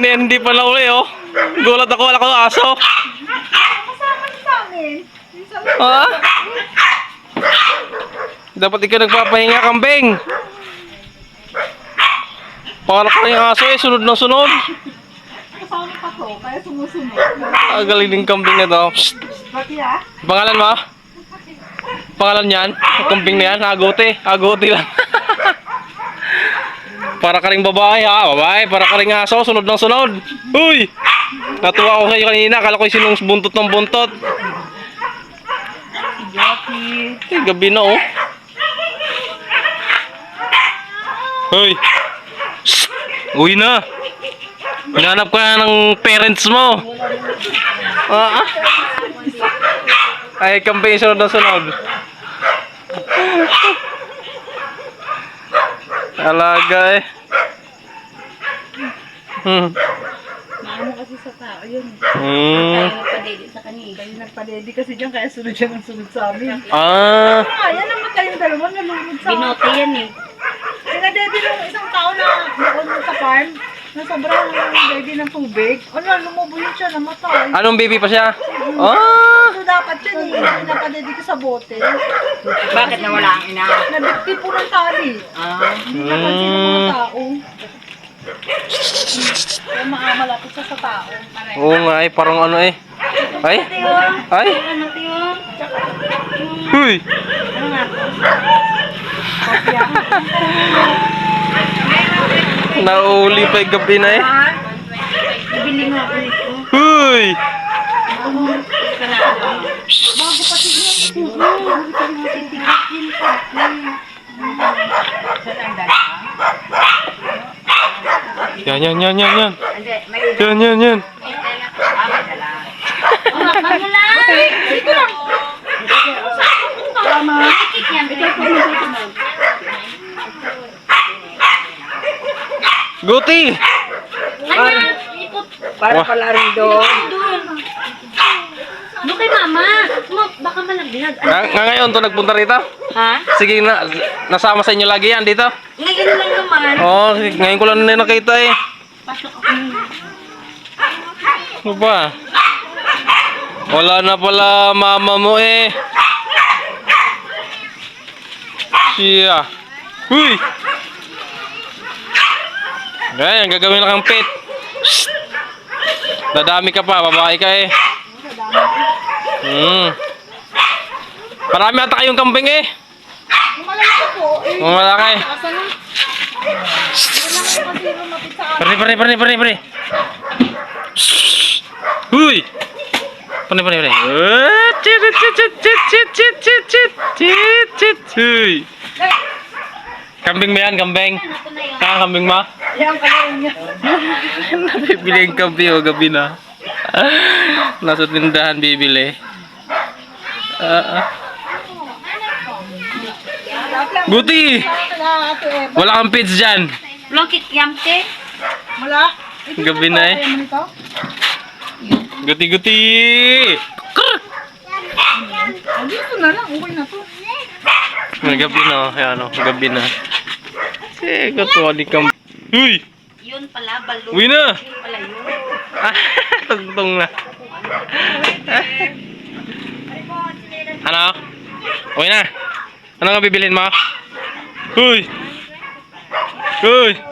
Na yan, hindi pala uli, oh. Gulat ako, wala ko aso. Kasama niyo sa amin. Ha? Dapat ikaw nagpapahinga, kambing. Para ka yung aso eh, sunod na sunod. kasama pa to, kaya sumusunod. Ang galing ng kambing na to. Psst. Bakit ah? Pangalan mo? Pangalan niyan? Kambing na yan? Agote. Agote lang. Para ka rin babae ha. Babae. Para ka rin aso. Sunod ng sunod. Uy! Natuwa ko kayo kanina. Akala ko sinong buntot ng buntot. Jackie. Eh, gabi na oh. Hoy! Uwi na! Hinanap ka na ng parents mo! Ah, ah. Ay, campaign sunod na sunod. Alaga eh. Hmm. Maamo kasi sa tao yun. Hmm. nagpadede sa kanila. Kayo nagpadedi kasi dyan, kaya sunod siya ng sunod sa amin. Ah. Ah, yan naman kayong dalawa, nalunod sa Binote yan eh. Pinadedi ng isang tao na noon sa farm, na sobrang daddy ng tubig. Ano, lumubo yun siya, namatay. Anong baby pa siya? Ah. So dapat yun eh, pinapadedi ko sa bote. Bakit nawala ang ina? Nabikti po ng tali. Ah. Hindi napansin ng mga tao. Kaya maamalapit siya sa tao. Oo nga eh, parang ano eh. Ay? Ay? Ano? Huy! Ano nga? Nauli pa yung gabi na eh. Ibili nga ulit ko. Huy! Bago pati yun. Yan, yan, yan, yan, yan. Yan, yan, yan. Guti! Para pala rin doon. Doon. Kay mama. Mo, baka malaglag. Nga, nga ngayon to nagpunta rito? Ha? Sige na, nasama sa inyo lagi yan dito. Ngayon lang naman. Oo, oh, ngayon ko lang na nakita eh. Pasok ako Ano ba? Wala na pala mama mo eh. Siya. Huy! Ayan, gagawin na kang pet. Dadami ka pa, babae ka eh. Hmm. Marami ata kayong kambing eh. Malaki po, eh, Mga malaki. asan na? Pare, pare, pare, pare, pare. Huy! Pare, pare, pare. Ah, chit, chit, chit, chit, chit, chit, chit, chit, chit, chit. Kambing mo yan, kambing. Ah, kambing mo? Yan pala niya. Nabibili yung kambing o gabi na. Nasa tindahan bibili. Eva. Wala kang pits dyan. Walang kikyamte. Wala. Gabi na eh. Guti-guti! Dito na lang, okay na to. Gabi na, ayan o, gabi na. Eh, katuwa di kam... Uy! Yun pala, balong. Uwi na! Yun pala yun. Ah, tugtong na. Ano? Uwi na! Ano nga bibilin mo? Uy! Uy!